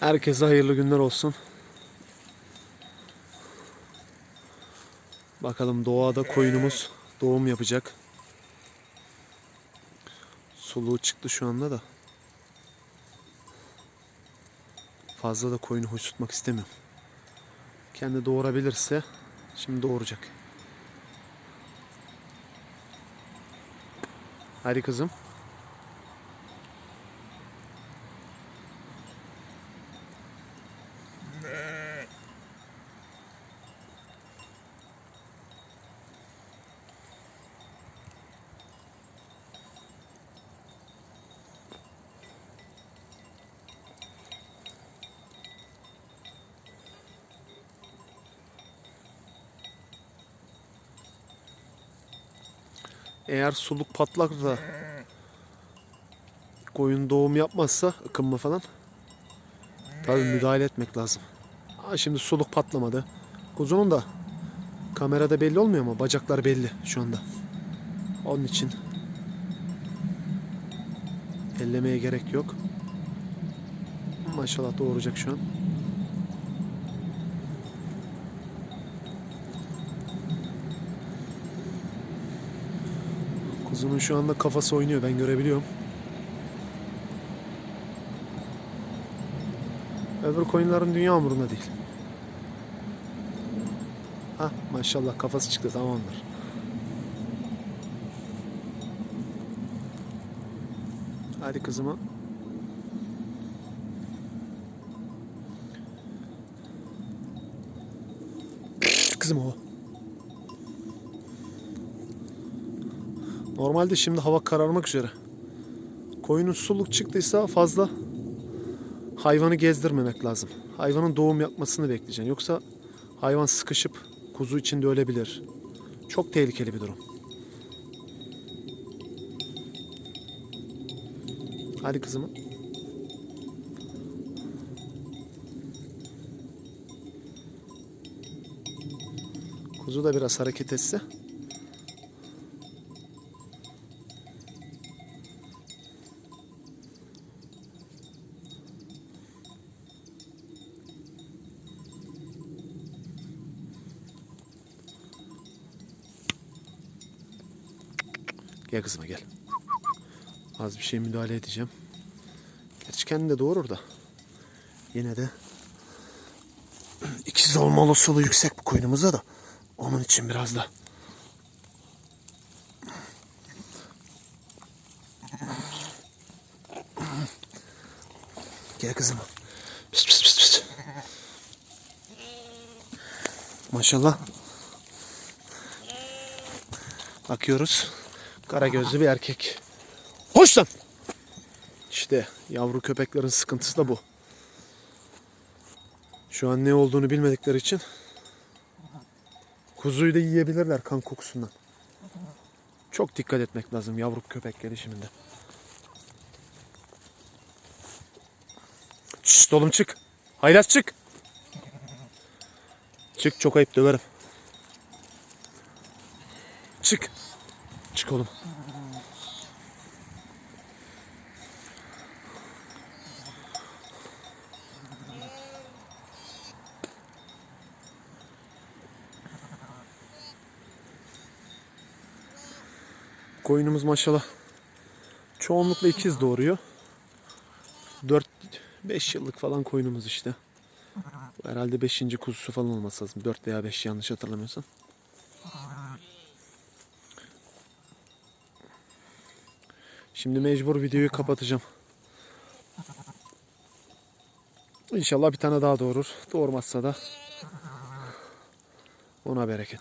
Herkese hayırlı günler olsun. Bakalım doğada koyunumuz doğum yapacak. Soluğu çıktı şu anda da. Fazla da koyunu hoş tutmak istemiyorum. Kendi doğurabilirse şimdi doğuracak. Hadi kızım. Eğer suluk patlak da koyun doğum yapmazsa ıkınma falan tabii müdahale etmek lazım. Aa, şimdi suluk patlamadı. Kuzunun da kamerada belli olmuyor ama bacaklar belli şu anda. Onun için ellemeye gerek yok. Maşallah doğuracak şu an. Kuzunun şu anda kafası oynuyor ben görebiliyorum. Öbür koyunların dünya umurunda değil. Ha maşallah kafası çıktı tamamdır. Hadi kızıma. Kızım o. Normalde şimdi hava kararmak üzere. Koyunun suluk çıktıysa fazla hayvanı gezdirmemek lazım. Hayvanın doğum yapmasını bekleyeceksin. Yoksa hayvan sıkışıp kuzu içinde ölebilir. Çok tehlikeli bir durum. Hadi kızım. Kuzu da biraz hareket etse. Gel kızıma gel. Az bir şey müdahale edeceğim. Gerçi kendi de doğurur da. Yine de ikiz olma olasılığı yüksek bu koyunumuzda da. Onun için biraz da. Gel kızım. Pıs pıs pıs pıs. Maşallah. Bakıyoruz. Kara gözlü bir erkek. Hoş lan. İşte yavru köpeklerin sıkıntısı da bu. Şu an ne olduğunu bilmedikleri için kuzuyu da yiyebilirler kan kokusundan. Çok dikkat etmek lazım yavru köpek gelişiminde. Şşt oğlum çık. Haylaz çık. Çık çok ayıp döverim. Çık. Çık oğlum. Koyunumuz maşallah çoğunlukla ikiz doğuruyor. 4-5 yıllık falan koyunumuz işte. Bu herhalde 5. kuzusu falan olması lazım. 4 veya 5 yanlış hatırlamıyorsam. Şimdi mecbur videoyu kapatacağım. İnşallah bir tane daha doğurur. Doğurmazsa da ona bereket.